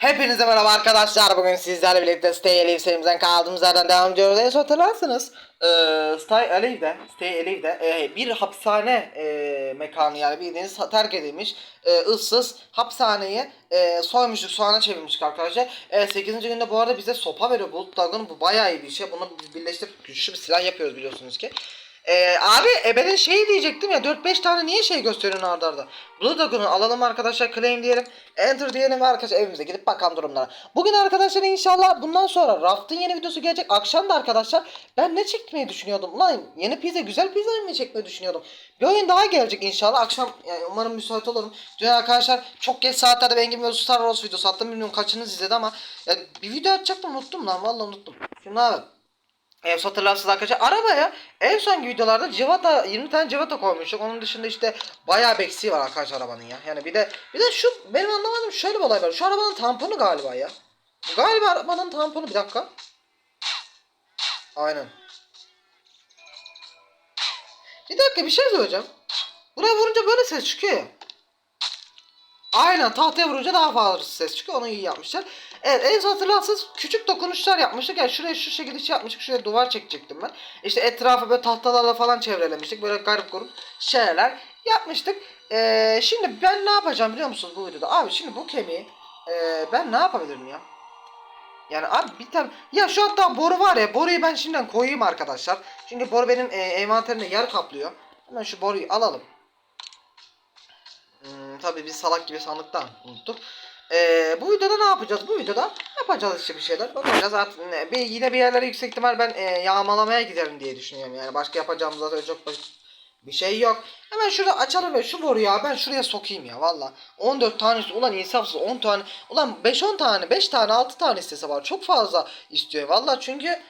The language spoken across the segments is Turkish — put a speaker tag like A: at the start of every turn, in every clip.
A: Hepinize merhaba arkadaşlar. Bugün sizlerle birlikte Stay Alive serimizden kaldığımız yerden devam ediyoruz. En son hatırlarsınız. Ee, Stay Alive'de, Stay Alive'de e, bir hapishane e, mekanı yani bildiğiniz terk edilmiş e, ıssız hapishaneyi e, soymuştuk, soğana çevirmiştik arkadaşlar. E, 8. günde bu arada bize sopa veriyor Bulut Dog'un. Bu bayağı iyi bir şey. Bunu birleştirip güçlü bir silah yapıyoruz biliyorsunuz ki. Ee, abi Ebe'nin şeyi diyecektim ya 4-5 tane niye şey gösteriyorsun arda arda? Blue alalım arkadaşlar claim diyelim. Enter diyelim ve arkadaşlar evimize gidip bakalım durumlara. Bugün arkadaşlar inşallah bundan sonra Raft'ın yeni videosu gelecek. Akşam da arkadaşlar ben ne çekmeyi düşünüyordum? Lan yeni pizza güzel pizza mı çekmeyi düşünüyordum? Bir oyun daha gelecek inşallah. Akşam yani umarım müsait olurum. Dün arkadaşlar çok geç saatlerde ben gibi Star Wars videosu attım. Bilmiyorum kaçınız izledi ama ya, bir video atacaktım unuttum lan vallahi unuttum. Şimdi abi Ev hatırlarsınız arkadaşlar. Arabaya en sonki videolarda civata 20 tane civata koymuştuk. Onun dışında işte bayağı bir var arkadaşlar arabanın ya. Yani bir de bir de şu benim anlamadığım şöyle bir olay var. Şu arabanın tamponu galiba ya. Galiba arabanın tamponu bir dakika. Aynen. Bir dakika bir şey söyleyeceğim. Buraya vurunca böyle ses çıkıyor. Aynen tahtaya vurunca daha fazla ses çıkıyor. Onu iyi yapmışlar. Evet en son hatırlarsanız küçük dokunuşlar yapmıştık. Yani şuraya şu şekilde şey yapmıştık. Şuraya duvar çekecektim ben. İşte etrafı böyle tahtalarla falan çevrelemiştik. Böyle garip grup şeyler yapmıştık. Ee, şimdi ben ne yapacağım biliyor musunuz bu videoda? Abi şimdi bu kemiği ee, ben ne yapabilirim ya? Yani abi bir tane ya şu hatta boru var ya boruyu ben şimdiden koyayım arkadaşlar. Çünkü boru benim e, envanterimde yer kaplıyor. Hemen şu boruyu alalım. Hmm, tabii biz salak gibi sandıktan unuttuk. Ee, bu videoda ne yapacağız? Bu videoda yapacağız işte bir şeyler. Bakacağız artık bir, yine bir yerlere yüksek ihtimal ben e, yağmalamaya giderim diye düşünüyorum. Yani başka yapacağımız zaten çok bir şey yok. Hemen şurada açalım ve şu boruyu ya ben şuraya sokayım ya valla. 14 tanesi ulan insafsız 10 tane. Ulan 5-10 tane 5 tane 6 tane istese var. Çok fazla istiyor valla çünkü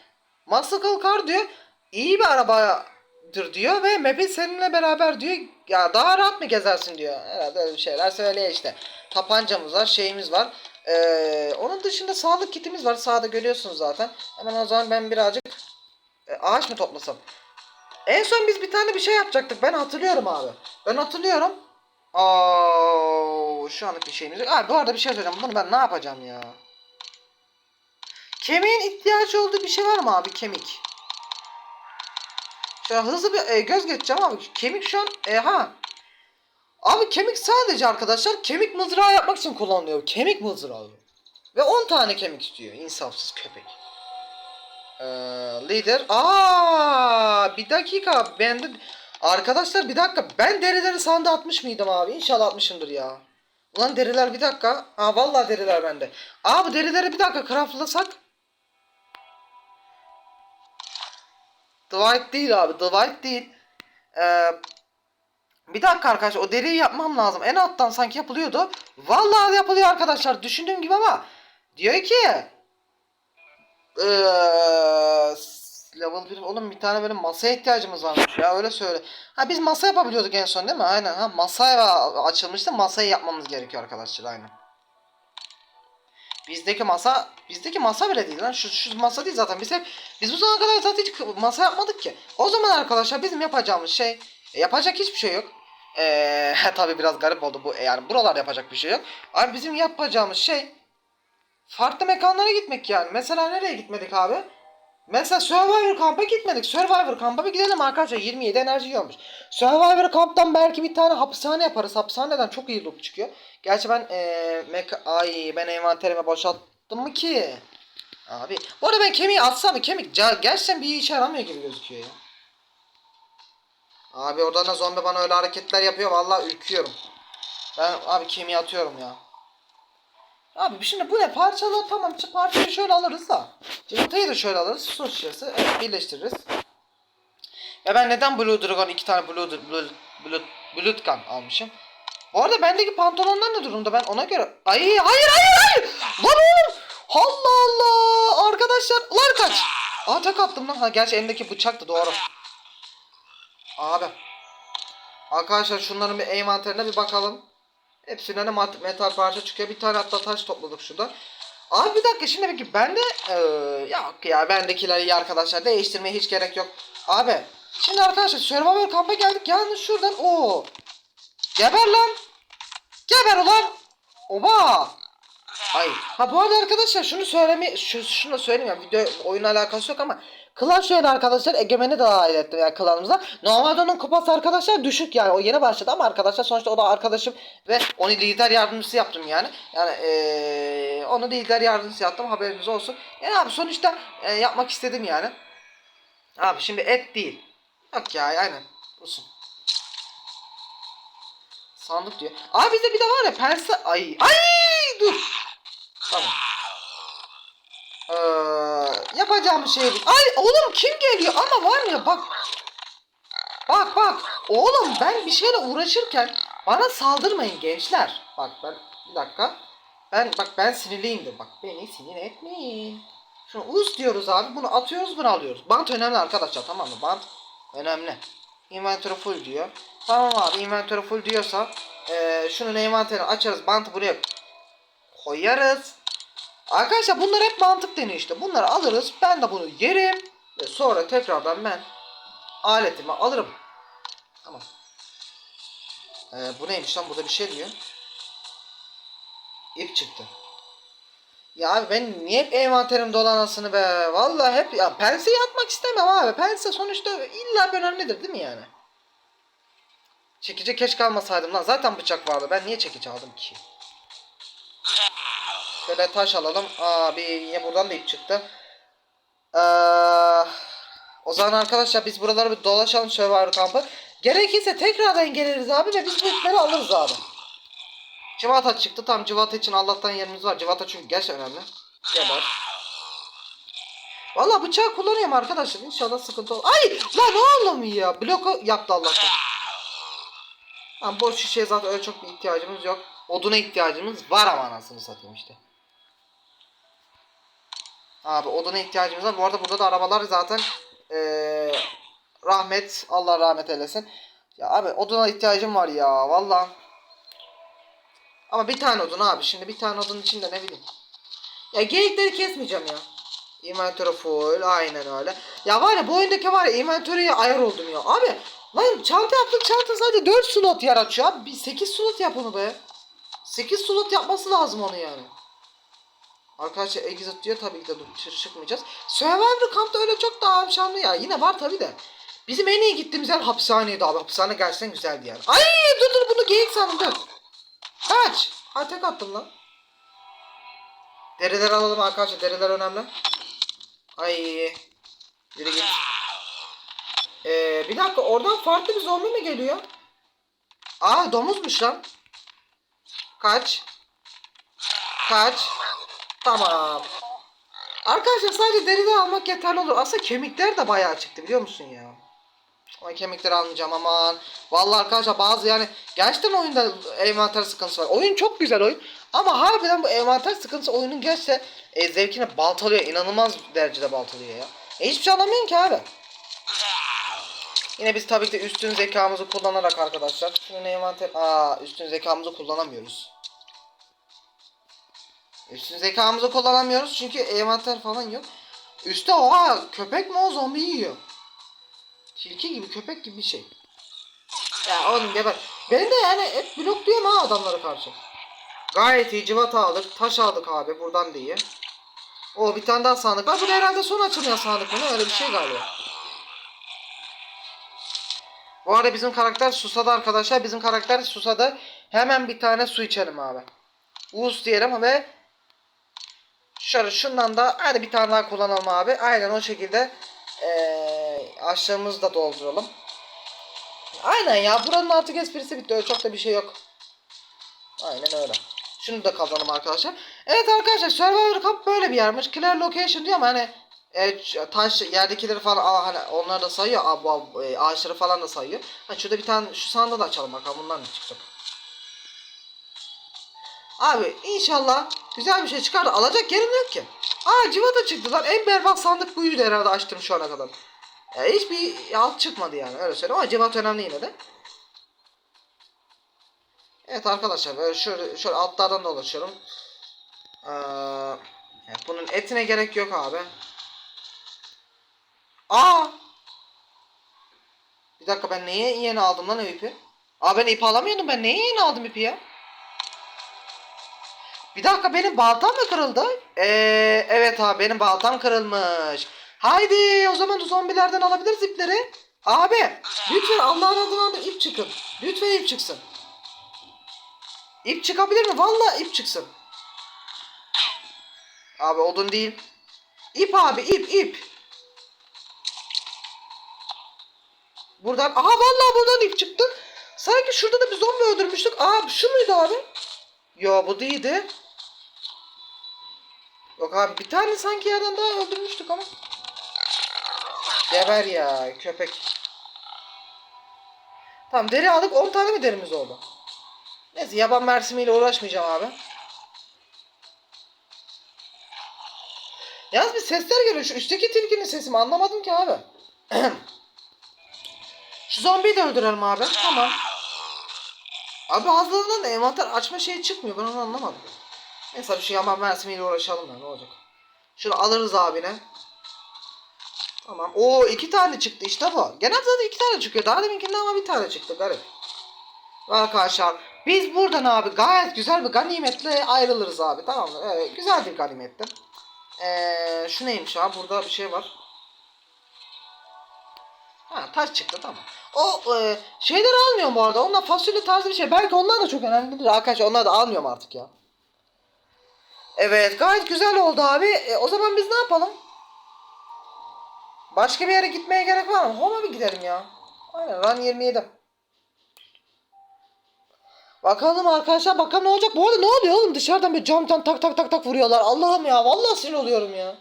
A: Muscle Car diyor iyi bir arabadır diyor ve map'i seninle beraber diyor ya daha rahat mı gezersin diyor. Herhalde öyle bir şeyler söylüyor işte. Tapancamız var şeyimiz var. Ee, onun dışında sağlık kitimiz var. Sağda görüyorsunuz zaten. Hemen o zaman ben birazcık e, ağaç mı toplasam? En son biz bir tane bir şey yapacaktık. Ben hatırlıyorum abi. Ben hatırlıyorum. Aa, şu anlık bir şeyimiz yok. Abi bu arada bir şey söyleyeceğim. Bunu ben ne yapacağım ya? Kemiğin ihtiyacı olduğu bir şey var mı abi? Kemik. Şöyle hızlı bir e, göz geçeceğim abi. Kemik şu an e, ha. Abi kemik sadece arkadaşlar kemik mızrağı yapmak için kullanılıyor. Kemik mızrağı. Ve 10 tane kemik istiyor. insafsız köpek. Ee, lider. Aa, bir dakika. Ben de arkadaşlar bir dakika. Ben derileri sandığa atmış mıydım abi? İnşallah atmışımdır ya. Ulan deriler bir dakika. Aa vallahi deriler bende. Abi derileri bir dakika craftlasak. Dwight değil abi. Dwight değil. Ee, bir dakika arkadaşlar o deriyi yapmam lazım. En alttan sanki yapılıyordu. Vallahi yapılıyor arkadaşlar. Düşündüğüm gibi ama diyor ki eee level 1 oğlum bir tane böyle masaya ihtiyacımız varmış ya öyle söyle. Ha biz masa yapabiliyorduk en son değil mi? Aynen ha masaya açılmıştı. Masayı yapmamız gerekiyor arkadaşlar aynen. Bizdeki masa bizdeki masa bile değil lan. Şu, şu masa değil zaten. Biz hep biz bu zamana kadar zaten hiç masa yapmadık ki. O zaman arkadaşlar bizim yapacağımız şey e, yapacak hiçbir şey yok. Eee tabi biraz garip oldu bu. E, yani buralarda yapacak bir şey yok. Abi bizim yapacağımız şey farklı mekanlara gitmek yani. Mesela nereye gitmedik abi? Mesela Survivor kamp'a gitmedik. Survivor kamp'a bir gidelim arkadaşlar. 27 enerji yiyormuş. Survivor kamp'tan belki bir tane hapishane yaparız. Hapishaneden çok iyi loot çıkıyor. Gerçi ben ee, meka- ay ben envanterime boşalttım mı ki? Abi. Bu arada ben kemiği atsam mı? Kemik gerçekten bir işe yaramıyor gibi gözüküyor ya. Abi oradan da zombi bana öyle hareketler yapıyor. Vallahi ürküyorum. Ben abi kemiği atıyorum ya. Abi şimdi bu ne parçalı tamam parçayı şöyle alırız da. Civatayı da şöyle alırız. Su şişesi evet birleştiririz. Ya ben neden Blue Dragon iki tane Blue Blue Blue Blue Gun almışım? Bu arada bendeki pantolonlar ne durumda ben ona göre. Ay hayır hayır hayır. Lan oğlum. Allah Allah. Arkadaşlar lan kaç. Aa tek attım lan. Ha gerçi elimdeki bıçaktı doğru. Abi. Arkadaşlar şunların bir envanterine bir bakalım. Hepsinden de metal parça çıkıyor. Bir tane hatta taş topladık şurada. Abi bir dakika şimdi peki ben de ee, yok ya bendekileri iyi arkadaşlar değiştirmeye hiç gerek yok. Abi şimdi arkadaşlar Survivor kamp'a geldik yalnız şuradan o Geber lan. Geber ulan. Oba. Hayır. Ha bu arada arkadaşlar şunu söyleme şu, şunu söyleyeyim ya video oyunla alakası yok ama Clash Royale arkadaşlar Egemen'i de dahil ettim yani klanımıza. Normalde onun kupası arkadaşlar düşük yani o yeni başladı ama arkadaşlar sonuçta o da arkadaşım ve onu lider yardımcısı yaptım yani. Yani eee onu lider yardımcısı yaptım haberiniz olsun. Yani abi sonuçta eee, yapmak istedim yani. Abi şimdi et değil. Yok ya aynen. Olsun. Sandık diyor. Abi bizde bir de var ya pense... Ay. Ay dur. Tamam. Ee, yapacağım şey... Ay oğlum kim geliyor ama var ya bak. Bak bak. Oğlum ben bir şeyle uğraşırken bana saldırmayın gençler. Bak ben bir dakika. Ben bak ben sinirliyimdir. Bak beni sinir etmeyin. Şunu us diyoruz abi. Bunu atıyoruz bunu alıyoruz. Bant önemli arkadaşlar tamam mı? Bant önemli. Inventory full diyor. Tamam abi inventory full diyorsa eee şunun envanterini açarız. Bantı buraya koyarız. Arkadaşlar bunlar hep mantık deniyor işte. Bunları alırız. Ben de bunu yerim. Ve sonra tekrardan ben aletimi alırım. Tamam. Ee, bu neymiş lan? Burada bir şey diyor. İp çıktı. Ya abi ben niye hep envanterim dolanasını be? Vallahi hep ya penseyi atmak istemem abi. Pense sonuçta illa bir önemlidir değil mi yani? Çekici keşke almasaydım lan. Zaten bıçak vardı. Ben niye çekici aldım ki? Şöyle taş alalım. Abi yine buradan da ip çıktı. Ee, o zaman arkadaşlar biz buraları bir dolaşalım Survivor kampı. Gerekirse tekrardan geliriz abi ve biz bu ipleri alırız abi. Civata çıktı. Tam civata için Allah'tan yerimiz var. Civata çünkü gerçekten önemli. Geber. Valla bıçağı kullanıyorum arkadaşlar. İnşallah sıkıntı ol. Ay lan oğlum ya. Bloku yaptı Allah'tan. Lan boş şişeye zaten öyle çok bir ihtiyacımız yok. Oduna ihtiyacımız var ama anasını satayım işte. Abi oduna ihtiyacımız var. Bu arada burada da arabalar zaten eee, rahmet Allah rahmet eylesin. Ya abi oduna ihtiyacım var ya valla. Ama bir tane odun abi. Şimdi bir tane odun içinde ne bileyim. Ya geyikleri kesmeyeceğim ya. Inventory full aynen öyle. Ya var ya bu oyundaki var ya inventory'ye ayar oldum ya. Abi lan çanta yaptık çanta sadece 4 slot yer açıyor abi. Bir 8 slot yap onu be. 8 slot yapması lazım onu yani. Arkadaşlar exit diyor tabii ki de çıkmayacağız. Survivor kampta öyle çok daha amşanlı ya. Yine var tabii de. Bizim en iyi gittiğimiz yer hapishaneydi abi. Hapishane gerçekten güzeldi yani. Ay dur dur bunu geyik sandım dur. Kaç. Ha tek attım lan. Derileri alalım arkadaşlar. Deriler önemli. Ay. Yürü git. Ee, bir dakika oradan farklı bir zombi mi geliyor? Aa domuzmuş lan. Kaç. Kaç. Tamam. Arkadaşlar sadece deriden almak yeterli olur. Aslında kemikler de bayağı çıktı biliyor musun ya? Ama kemikleri almayacağım aman. Vallahi arkadaşlar bazı yani gerçekten oyunda envanter sıkıntısı var. Oyun çok güzel oyun. Ama harbiden bu envanter sıkıntısı oyunun gerçekten e, zevkini baltalıyor. İnanılmaz derecede baltalıyor ya. E, hiçbir şey anlamıyorum ki abi. Yine biz tabii ki de üstün zekamızı kullanarak arkadaşlar. Şunun envanter... Aa üstün zekamızı kullanamıyoruz. Üstün zekamızı kullanamıyoruz çünkü envanter falan yok. Üste oha köpek mi o zombi yiyor. Tilki gibi köpek gibi bir şey. Ya oğlum geber. Ben de yani hep blokluyorum ha adamlara karşı. Gayet iyi civata aldık. Taş aldık abi buradan da iyi. O bir tane daha sandık var. Bu da herhalde son açılmayan sandık mı? Öyle bir şey galiba. Bu arada bizim karakter susadı arkadaşlar. Bizim karakter susadı. Hemen bir tane su içelim abi. Us diyelim ve şöyle şundan da hadi bir tane daha kullanalım abi. Aynen o şekilde ee, aşağımızı da dolduralım. Aynen ya buranın artık esprisi bitti. Öyle çok da bir şey yok. Aynen öyle. Şunu da kazanalım arkadaşlar. Evet arkadaşlar Survivor Camp böyle bir yermiş. Clear location diyor ama hani e, taş yerdekileri falan hani onları da sayıyor. E, ağaçları falan da sayıyor. Ha, şurada bir tane şu sandığı da açalım bakalım bundan ne çıkacak. Abi inşallah güzel bir şey çıkar da alacak yerim yok ki. Aa civata çıktı lan. En berbat sandık buydu herhalde açtım şu ana kadar. Ya hiçbir alt çıkmadı yani öyle söyleyeyim ama civata önemli yine de. Evet arkadaşlar böyle şöyle, şöyle altlardan dolaşıyorum. Ee, bunun etine gerek yok abi. Aa! Bir dakika ben neye yeni aldım lan o ipi? Aa ben ip alamıyordum ben neye yeni aldım ipi ya? Bir dakika benim baltam mı kırıldı? Ee, evet abi benim baltam kırılmış. Haydi o zaman zombilerden alabiliriz ipleri. Abi lütfen Allah'ın adına ip çıkın. Lütfen ip çıksın. İp çıkabilir mi? Vallahi ip çıksın. Abi odun değil. İp abi ip ip. Buradan aha vallahi buradan ip çıktı. Sanki şurada da bir zombi öldürmüştük. Aa şu muydu abi? Yo bu değildi. Yok abi bir tane sanki yerden daha öldürmüştük ama. Geber ya köpek. Tamam deri aldık 10 tane mi derimiz oldu? Neyse yaban mersimiyle uğraşmayacağım abi. Yalnız bir sesler geliyor. Şu üstteki tilkinin sesi mi? Anlamadım ki abi. Şu zombiyi de öldürelim abi. Tamam. Abi ağızlarından da envanter açma şeyi çıkmıyor. Ben onu anlamadım. Neyse abi şu yaban mersimiyle uğraşalım ya. Ne olacak? Şunu alırız abine. Tamam. Oo iki tane çıktı işte bu. Genelde zaten iki tane çıkıyor. Daha deminkinden ama bir tane çıktı. Garip. Arkadaşlar biz buradan abi gayet güzel bir ganimetle ayrılırız abi. Tamam mı? Evet, güzel bir ganimetti. Ee, şu neymiş abi? Burada bir şey var. Ha taş çıktı tamam. O e, şeyleri almıyorum bu arada. Onlar fasulye tarzı bir şey. Belki onlar da çok önemlidir arkadaşlar. Onlar da almıyorum artık ya. Evet gayet güzel oldu abi. E, o zaman biz ne yapalım? Başka bir yere gitmeye gerek var mı? Home'a bir gidelim ya. Aynen run 27. Bakalım arkadaşlar bakalım ne olacak. Bu arada ne oluyor oğlum dışarıdan bir camdan tak tak tak tak vuruyorlar. Allah'ım ya vallahi sinir oluyorum ya.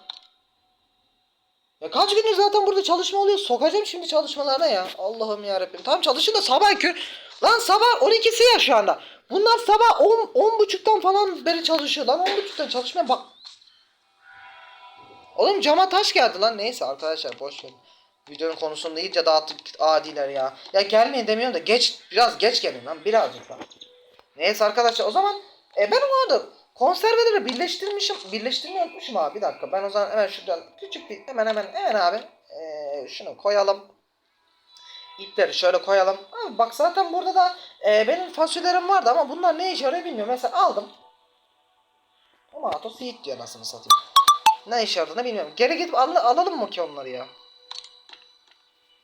A: Ya kaç gündür zaten burada çalışma oluyor. Sokacağım şimdi çalışmalarına ya. Allah'ım ya Rabbim. Tamam çalışın da sabah kör. Lan sabah 12'si ya şu anda. Bunlar sabah 10 10 buçuktan falan beri çalışıyor. Lan 10 buçuktan çalışmaya bak. Oğlum cama taş geldi lan. Neyse arkadaşlar boş verin. Videonun konusunu iyice dağıttık adiler ya. Ya gelmeyin demiyorum da geç biraz geç gelin lan birazcık daha. Neyse arkadaşlar o zaman e, ben o arada konserveleri birleştirmişim. Birleştirmeyi unutmuşum abi bir dakika. Ben o zaman hemen şuradan küçük bir hemen hemen hemen abi e, şunu koyalım. İpleri şöyle koyalım. Abi bak zaten burada da e, benim fasulyelerim vardı ama bunlar ne işe yarıyor bilmiyorum. Mesela aldım. Tomato seed diyor nasıl satayım. Ne işe yaradığını bilmiyorum. Geri gidip al- alalım mı ki onları ya?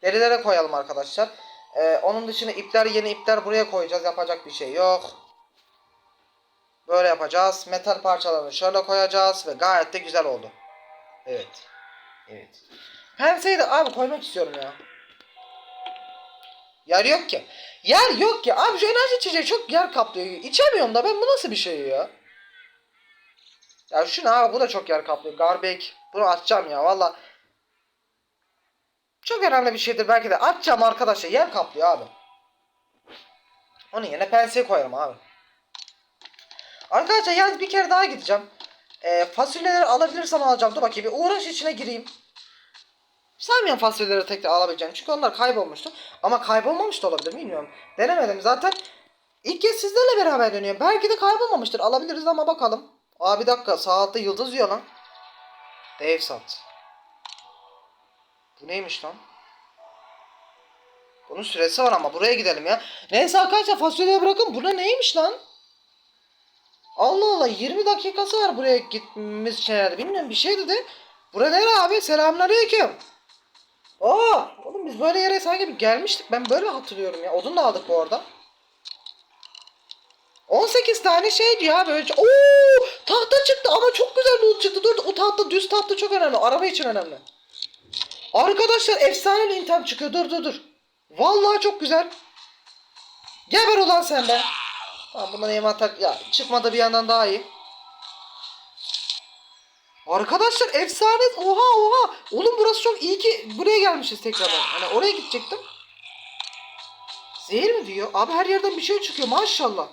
A: Derilere koyalım arkadaşlar. Ee, onun dışında ipler yeni ipler buraya koyacağız. Yapacak bir şey yok. Böyle yapacağız. Metal parçalarını şöyle koyacağız ve gayet de güzel oldu. Evet. Evet. Penseyi de abi koymak istiyorum ya. Yer yok ki. Yer yok ki. Abi şu enerji içeceği çok yer kaplıyor. İçemiyorum da ben bu nasıl bir şey ya? Ya şu ne abi bu da çok yer kaplıyor. Garbage. Bunu atacağım ya valla. Çok önemli bir şeydir belki de. Atacağım arkadaşlar. Yer kaplıyor abi. Onun yerine pense koyarım abi. Arkadaşlar yalnız bir kere daha gideceğim. Ee, fasulyeleri alabilirsem alacağım. Dur bakayım bir uğraş içine gireyim. Sanmıyorum fasulyeleri tekrar alabileceğim. Çünkü onlar kaybolmuştu. Ama kaybolmamış da olabilir bilmiyorum. Denemedim zaten. İlk kez sizlerle beraber dönüyorum. Belki de kaybolmamıştır. Alabiliriz ama bakalım. Aa bir dakika sağ altta yıldız diyor lan. Dev sat. Bu neymiş lan? Bunun süresi var ama buraya gidelim ya. Neyse arkadaşlar fasulyeyi bırakın. Buna neymiş lan? Allah Allah 20 dakikası var buraya gitmemiz için herhalde. Bilmiyorum bir şey dedi. Bura nere abi? Selamünaleyküm. Aa, oğlum biz böyle yere sanki gelmiştik. Ben böyle hatırlıyorum ya. Odun da aldık bu arada. 18 tane şey diyor abi. Öyle... Oo, tahta çıktı ama çok güzel loot çıktı. Dur o tahta düz tahta çok önemli. Araba için önemli. Arkadaşlar efsane intem çıkıyor. Dur dur dur. Vallahi çok güzel. Geber ulan sen de. Tamam bundan envanter ya çıkmadı bir yandan daha iyi. Arkadaşlar efsane. Oha oha. Oğlum burası çok iyi ki buraya gelmişiz tekrardan. Hani oraya gidecektim. Zehir mi diyor? Abi her yerden bir şey çıkıyor maşallah.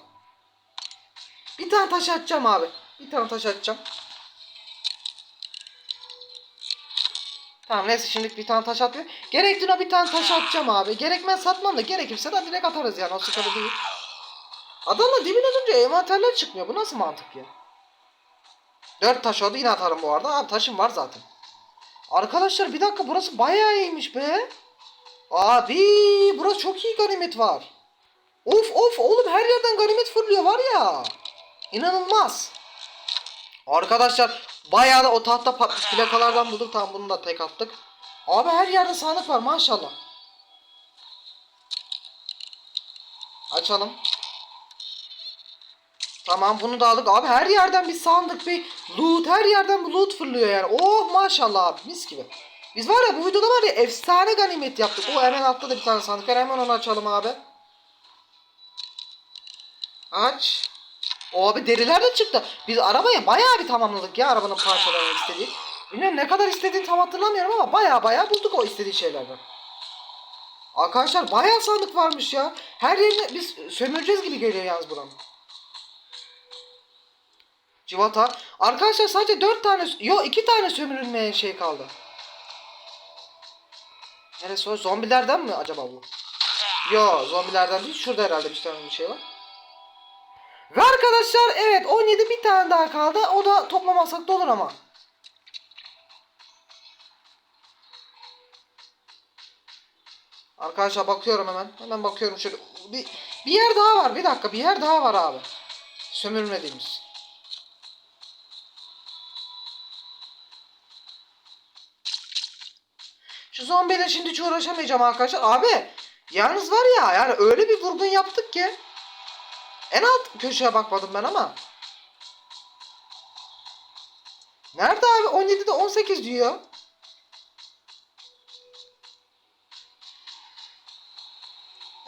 A: Bir tane taş atacağım abi. Bir tane taş atacağım. Tamam neyse şimdi bir tane taş atmıyor. Gerektiğine bir tane taş atacağım abi. Gerekmez satmam da gerekirse de direkt atarız yani o sıkıntı değil. Adamla dibine önce envanterler çıkmıyor. Bu nasıl mantık ya? Dört taş oldu yine atarım bu arada. Abi taşım var zaten. Arkadaşlar bir dakika burası bayağı iyiymiş be. Abi burası çok iyi ganimet var. Of of oğlum her yerden ganimet fırlıyor var ya. İnanılmaz. Arkadaşlar bayağı da o tahta pa- plakalardan bulduk. Tamam bunu da tek attık. Abi her yerde sandık var maşallah. Açalım. Tamam bunu da aldık. Abi her yerden bir sandık bir loot her yerden bir loot fırlıyor yani. Oh maşallah abi mis gibi. Biz var ya bu videoda var ya efsane ganimet yaptık. O hemen altta da bir tane sandık var. Hemen onu açalım abi. Aç. O abi deriler de çıktı. Biz arabaya bayağı bir tamamladık ya arabanın parçalarını istediği. Bilmiyorum ne kadar istediğini tam hatırlamıyorum ama bayağı bayağı bulduk o istediği şeylerden. Arkadaşlar bayağı sandık varmış ya. Her yerini biz sömüreceğiz gibi geliyor yalnız buranın. Civata. Arkadaşlar sadece 4 tane, yo 2 tane sömürülmeyen şey kaldı. Neresi o? Zombilerden mi acaba bu? Yo zombilerden değil. Şurada herhalde bir tane bir şey var. Ve arkadaşlar evet 17 bir tane daha kaldı. O da toplamasak da olur ama. Arkadaşlar bakıyorum hemen. Hemen bakıyorum şöyle. Bir, bir yer daha var. Bir dakika bir yer daha var abi. Sömürmediğimiz. Zombiyle şimdi hiç uğraşamayacağım arkadaşlar. Abi yalnız var ya yani öyle bir vurgun yaptık ki. En alt köşeye bakmadım ben ama. Nerede abi? 17'de 18 diyor.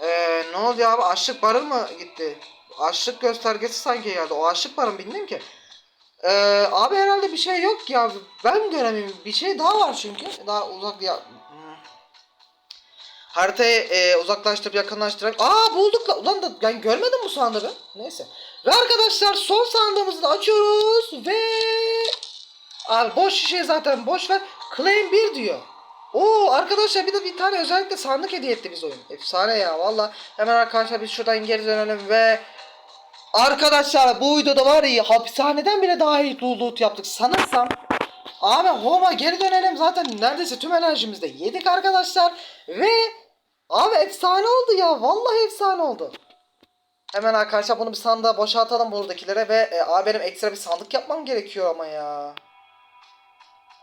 A: Ee, ne oldu abi? Açlık barı mı gitti? Açlık göstergesi sanki geldi. O açlık barı mı bilmiyorum ki. Ee, abi herhalde bir şey yok ya. Ben göremiyorum. Bir şey daha var çünkü. Daha uzak ya. Haritayı e, uzaklaştırıp yakınlaştırarak. Aa bulduk la. Ulan da ben görmedim bu sandığı. Neyse. Ve arkadaşlar son sandığımızı da açıyoruz ve Abi boş şişe zaten boş ver. Claim 1 diyor. Oo arkadaşlar bir de bir tane özellikle sandık hediye etti biz oyun. Efsane ya valla. Hemen arkadaşlar biz şuradan geri dönelim ve Arkadaşlar bu videoda var ya hapishaneden bile daha iyi loot yaptık. Sanırsam Abi Home'a geri dönelim zaten neredeyse tüm enerjimizde yedik arkadaşlar. Ve abi efsane oldu ya. Vallahi efsane oldu. Hemen arkadaşlar bunu bir sandığa boşaltalım buradakilere ve e, abi benim ekstra bir sandık yapmam gerekiyor ama ya.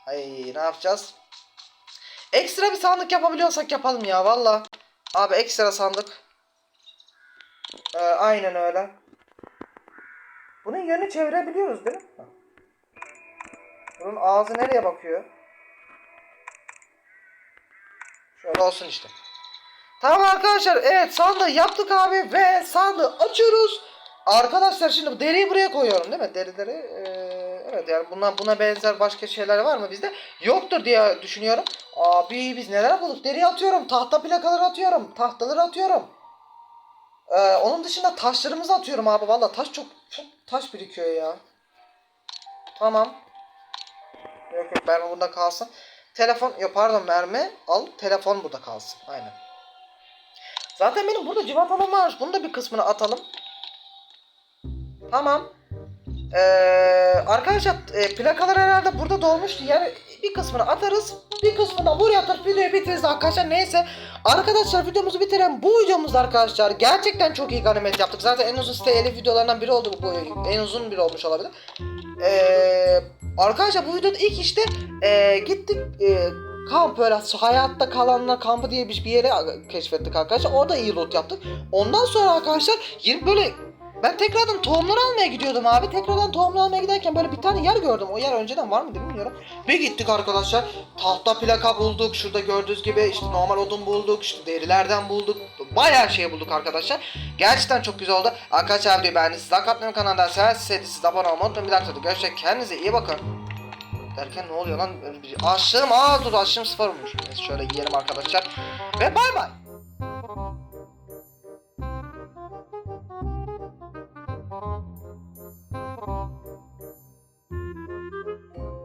A: Ay ne yapacağız? Ekstra bir sandık yapabiliyorsak yapalım ya valla. Abi ekstra sandık. Ee, aynen öyle. Bunun yönü çevirebiliyoruz değil mi? Bunun ağzı nereye bakıyor? Şöyle olsun işte. Tamam arkadaşlar evet sandığı yaptık abi ve sandığı açıyoruz. Arkadaşlar şimdi bu deriyi buraya koyuyorum değil mi? Derileri eee, evet yani buna buna benzer başka şeyler var mı bizde? Yoktur diye düşünüyorum. Abi biz neler bulduk? Deri atıyorum, tahta plakaları atıyorum, tahtaları atıyorum. Ee, onun dışında taşlarımızı atıyorum abi. Valla taş çok, çok taş birikiyor ya. Tamam. Yok yok mermi burada kalsın. Telefon yok pardon mermi al telefon burada kalsın. Aynen. Zaten benim burada civatalım varmış. Bunu da bir kısmını atalım. Tamam. Ee, arkadaşlar e, plakalar herhalde burada dolmuştu. Yani bir kısmını atarız. Bir kısmını da buraya atar. Videoyu bitiririz arkadaşlar. Neyse. Arkadaşlar videomuzu bitirelim. Bu videomuzda arkadaşlar gerçekten çok iyi ganimet yaptık. Zaten en uzun siteli videolarından biri oldu bu. En uzun biri olmuş olabilir. Ee, arkadaşlar bu videoda ilk işte e, gittik e, kamp böyle hayatta kalanlar kampı diye bir yere keşfettik arkadaşlar. Orada iyi loot yaptık. Ondan sonra arkadaşlar yeni böyle ben tekrardan tohumlar almaya gidiyordum abi. Tekrardan tohumlar almaya giderken böyle bir tane yer gördüm. O yer önceden var mı bilmiyorum. Bir gittik arkadaşlar. Tahta plaka bulduk. Şurada gördüğünüz gibi işte normal odun bulduk. işte derilerden bulduk. Bayağı şey bulduk arkadaşlar. Gerçekten çok güzel oldu. Arkadaşlar videoyu beğendiyseniz like atmayı kanaldan seversiniz siz abone olmayı unutmayın. Bir dakika görüşürüz. Kendinize iyi bakın. Derken ne oluyor lan? Aşığım. Aa dur aşığım sıfır olmuş. Neyse şöyle yiyelim arkadaşlar. Ve bay bay.